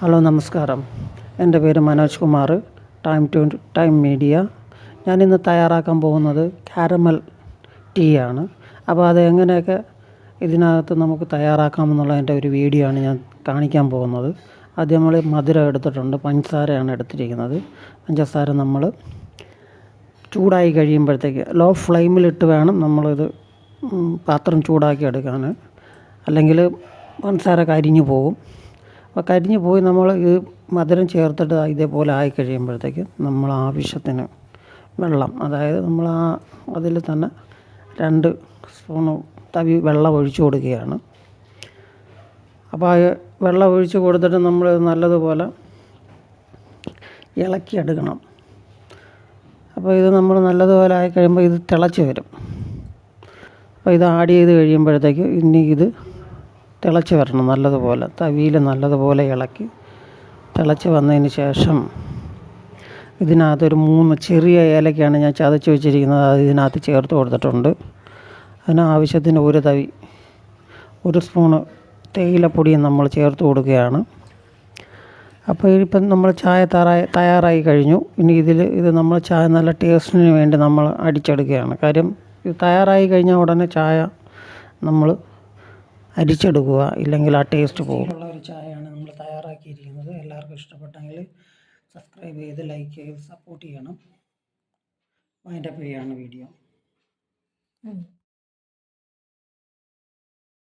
Hello നമസ്കാരം. എന്റെ പേര് Manoj Kumar time to time media. ഞാനിന്ന് തയ്യാറാക്കാൻ പോകുന്നത് കാരമൽ ടീ ആണ്. അപ്പോൾ അത് എങ്ങനെയൊക്കെ ഇതിനകത്ത് നമുക്ക് തയ്യാറാക്കാമെന്നുള്ളതിന്റെ ഒരു വീഡിയോ ആണ് ഞാൻ കാണിക്കാൻ പോകുന്നത്. ആദ്യം നമ്മൾ മധുരം എടുത്തിട്ടുണ്ട് പഞ്ചസാരയാണ് എടുത്തിരിക്കുന്നത്. പഞ്ചസാര നമ്മൾ ചൂടായി കഴിയുമ്പോഴത്തേക്ക് ലോ ഫ്ലെയിമിലിട്ട് വേണം നമ്മളിത് പാത്രം ചൂടാക്കി എടുക്കാൻ. അല്ലെങ്കിൽ പഞ്ചസാര കരിഞ്ഞു പോകും. അപ്പോൾ കരിഞ്ഞു പോയി നമ്മൾ ഈ മധുരം ചേർത്തിട്ട് ഇതേപോലെ ആയി കഴിയുമ്പോഴത്തേക്ക് നമ്മൾ ആവശ്യത്തിന് വെള്ളം അതായത് നമ്മൾ ആ അതിൽ തന്നെ രണ്ട് സ്പൂണ് തവി വെള്ളം ഒഴിച്ചു കൊടുക്കുകയാണ്. അപ്പോൾ വെള്ളം ഒഴിച്ച് കൊടുത്തിട്ട് നമ്മൾ നല്ലതുപോലെ ഇളക്കിയെടുക്കണം അപ്പോൾ ഇത് നമ്മൾ നല്ലതുപോലെ ആയി കഴിയുമ്പോൾ ഇത് തിളച്ച് വരും. അപ്പോൾ ഇത് ആഡ് ചെയ്ത് കഴിയുമ്പോഴത്തേക്ക് ഇനി ഇത് തിളച്ച് വരണം നല്ലതുപോലെ തവിയിൽ നല്ലതുപോലെ ഇളക്കി. തിളച്ച് വന്നതിന് ശേഷം ഇതിനകത്തൊരു മൂന്ന് ചെറിയ ഏലക്കയാണ് ഞാൻ ചതച്ച് വെച്ചിരിക്കുന്നത്. അത് ഇതിനകത്ത് ചേർത്ത് കൊടുത്തിട്ടുണ്ട്. അതിന് ആവശ്യത്തിന് ഒരു തവി ഒരു സ്പൂണ് തേയിലപ്പൊടിയും നമ്മൾ ചേർത്ത് കൊടുക്കുകയാണ്. അപ്പോൾ ഇപ്പം നമ്മൾ ചായ തയ്യാറായി തയ്യാറായി കഴിഞ്ഞു. ഇനി ഇതിൽ ഇത് നമ്മൾ ചായ നല്ല ടേസ്റ്റിന് വേണ്ടി നമ്മൾ അടിച്ചെടുക്കുകയാണ്. കാര്യം ഇത് തയ്യാറായി കഴിഞ്ഞാൽ ഉടനെ ചായ നമ്മൾ അരിച്ചെടുക്കുക ഇല്ലെങ്കിൽ ആ ടേസ്റ്റ് പോകും. ഉള്ള ഒരു ചായയാണ് നമ്മൾ തയ്യാറാക്കിയിരിക്കുന്നത്. എല്ലാവർക്കും ഇഷ്ടപ്പെട്ടെങ്കിൽ സബ്സ്ക്രൈബ് ചെയ്ത് ലൈക്ക് ചെയ്ത് സപ്പോർട്ട് ചെയ്യണം. വൈൻഡപ്പ് ചെയ്യാണ് വീഡിയോ.